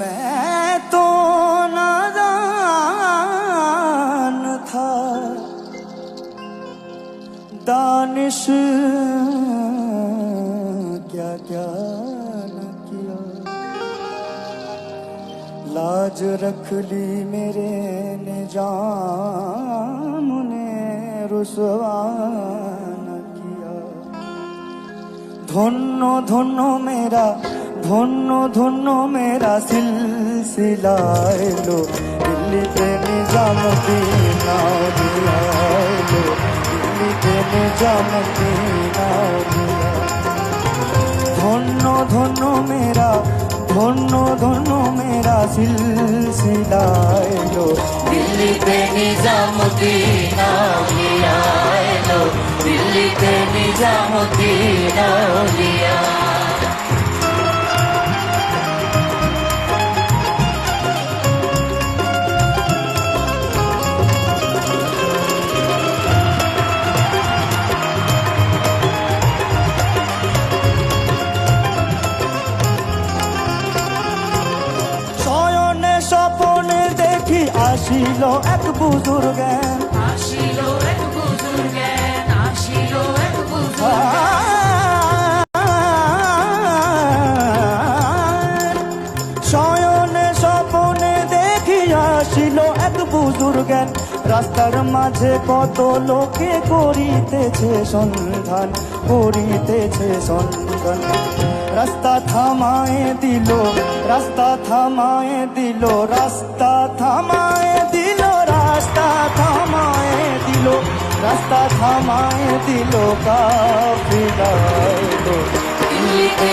मैं तो नादान था दानिश क्या क्या न किया लाज रख ली मेरे निजाम ने रुसवा ধন্য ধন্য মেরা, ধন্য ধন্য মেরা সিলসিলা এলো। দিল্লিতে এলো দিল্লিতে নিজামুদ্দিন আউলিয়া ধন্য ধন্য মেরা, ধন্য ধন্য মেরা সিলসিলা এলো। দিল্লিতে এলো দিল্লিতে নিজামুদ্দিন আউলিয়া আসিল এক বুজুর্গেন আসিল এক বুজুর্গেন রাস্তার মাঝে কত লোকে করিতেছে সন্ধান করিতেছে সন্ধান। রাস্তা থামায়ে দিল, রাস্তা থামায়ে দিল, রাস্তা থামায়ে দিল, রাস্তা থামায় দিল, রাস্তা থামায়ে দিল কাফিলা দিল্লিতে